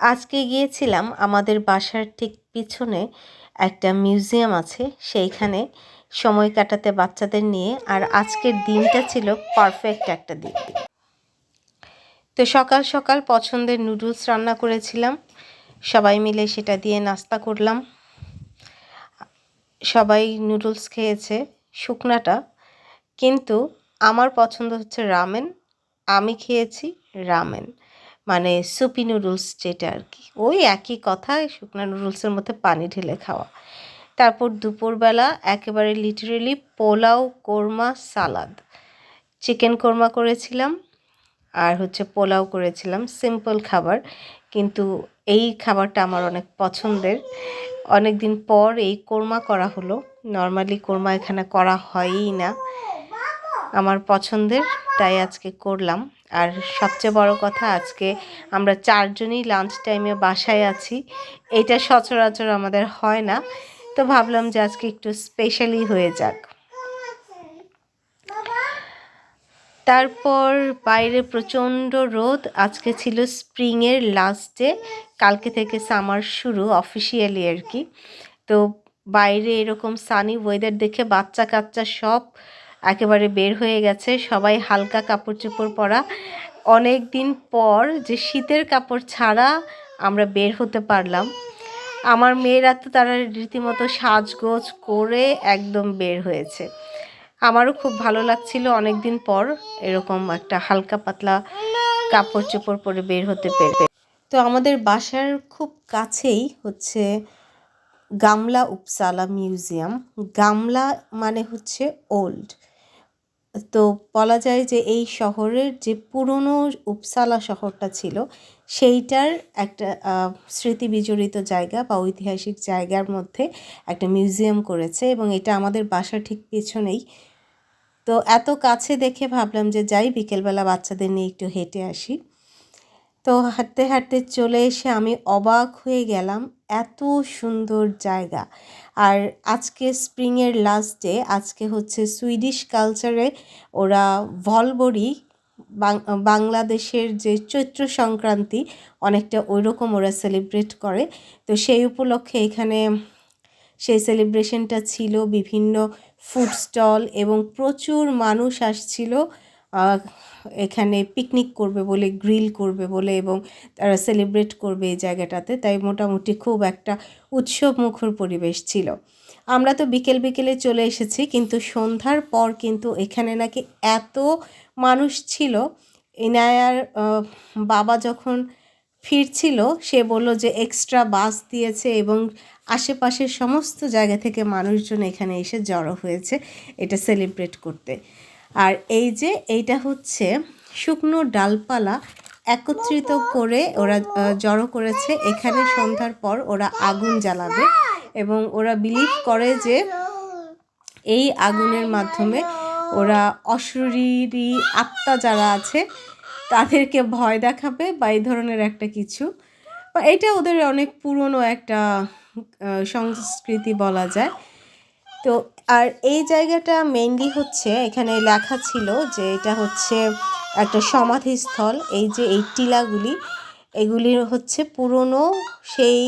আজকে গিয়েছিলাম আমাদের বাসার ঠিক পিছনে একটা মিউজিয়াম আছে, সেইখানে সময় কাটাতে বাচ্চাদের নিয়ে, আর আজকের দিনটা ছিল পারফেক্ট একটা দিন। তো সকাল সকাল পছন্দের নুডলস রান্না করেছিলাম, সবাই মিলে সেটা দিয়ে নাস্তা করলাম। সবাই নুডলস খেয়েছে, শুকনাটা, কিন্তু আমার পছন্দ হচ্ছে রামেন, আমি খেয়েছি রামেন। মানে সুপি নুডলস যেটা আর কি, ওই একই কথা, শুকনো নুডলসের মধ্যে পানি ঢেলে খাওয়া। তারপর দুপুরবেলা একেবারে literally pulao, korma, salad. Chicken korma করেছিলাম আর হচ্ছে পোলাও করেছিলাম সিম্পল খাবার। কিন্তু এই খাবারটা আমার অনেক পছন্দের। অনেক দিন পর এই কোরমা করা হলো। নর্মালি কোরমা এখানে করা হয়ই না। আমার পছন্দের, তাই আজকে করলাম। আর সবচেয়ে বড় কথা, আজকে আমরা চারজনই লাঞ্চ টাইমে বাসায় আছি। এটা সচরাচর আমাদের হয় না। তো ভাবলাম যে আজকে একটু স্পেশালি হয়ে যাক। তারপর বাইরে প্রচণ্ড রোদ। আজকে ছিল স্প্রিংয়ের লাস্টে কালকে থেকে সামার শুরু অফিসিয়ালি আর কি। তো বাইরে এরকম সানি ওয়েদার দেখে বাচ্চা কাচ্চা সব একেবারে বের হয়ে গেছে। সবাই হালকা কাপড় চোপড় পরা। অনেক দিন পর যে শীতের কাপড় ছাড়া আমরা বের হতে পারলাম। আমার মেয়েরা তো তারা রীতিমতো সাজগোজ করে একদম বের হয়েছে। আমারও খুব ভালো লাগছিল অনেক দিন পর এরকম একটা হালকা পাতলা কাপড় চোপড় পরে বের হতে পেরে। তো আমাদের বাসার খুব কাছেই হচ্ছে গামলা উপসালা মিউজিয়াম। গামলা মানে হচ্ছে ওল্ড। তো বলা যায় যে এই শহরের যে পুরনো উপসালা শহরটা ছিল, সেইটার একটা স্মৃতি বিজড়িত জায়গা বা ঐতিহাসিক জায়গার মধ্যে একটা মিউজিয়াম করেছে এবং এটা আমাদের বাসার ঠিক পেছনেই। তো এত কাছে দেখে ভাবলাম যে যাই, বিকেলবেলা বাচ্চাদের নিয়ে একটু হেঁটে আসি। তো হাঁটতে হাঁটতে চলে এসে আমি অবাক হয়ে গেলাম এত সুন্দর জায়গা। আর আজকে স্প্রিংয়ের লাস্ট ডে আজকে হচ্ছে সুইডিশ কালচারে ওরা ভলবরি বাংলাদেশের যে চৈত্র সংক্রান্তি অনেকটা ওই রকম ওরা সেলিব্রেট করে। তো সেই উপলক্ষে এখানে সেই সেলিব্রেশনটা ছিল, বিভিন্ন ফুড স্টল এবং প্রচুর মানুষ আসছিল। এখানে পিকনিক করবে বলে গ্রিল করবে বলে এবং তারা সেলিব্রেট করবে এই জায়গাটাতে। তাই মোটামুটি খুব একটা উৎসব মুখর পরিবেশ ছিল। আমরা তো বিকেল বিকেলে চলে এসেছি, কিন্তু সন্ধ্যার পর কিন্তু এখানে নাকি এত মানুষ ছিল। ইনায়ার বাবা যখন ফিরছিল, সে বলল যে এক্সট্রা বাস দিয়েছে এবং আশেপাশের সমস্ত জায়গা থেকে মানুষজন এখানে এসে জড়ো হয়েছে এটা সেলিব্রেট করতে। আর এই যে এইটা হচ্ছে শুকনো ডালপালা একত্রিত করে ওরা জড়ো করেছে। এখানে সন্ধ্যার পর ওরা আগুন জ্বালাবে এবং ওরা বিলিভ করে যে এই আগুনের মাধ্যমে ওরা অশরীরী আত্মা যারা আছে, তাদেরকে ভয় দেখাবে বা এই ধরনের একটা কিছু। বা এটা ওদের অনেক পুরনো একটা সংস্কৃতি বলা যায়। তো আর এই জায়গাটা মেইনলি হচ্ছে, এখানে লেখা ছিল যে এটা হচ্ছে একটা সমাধিস্থল, এই যে এই টিলাগুলি এগুলি হচ্ছে পুরনো সেই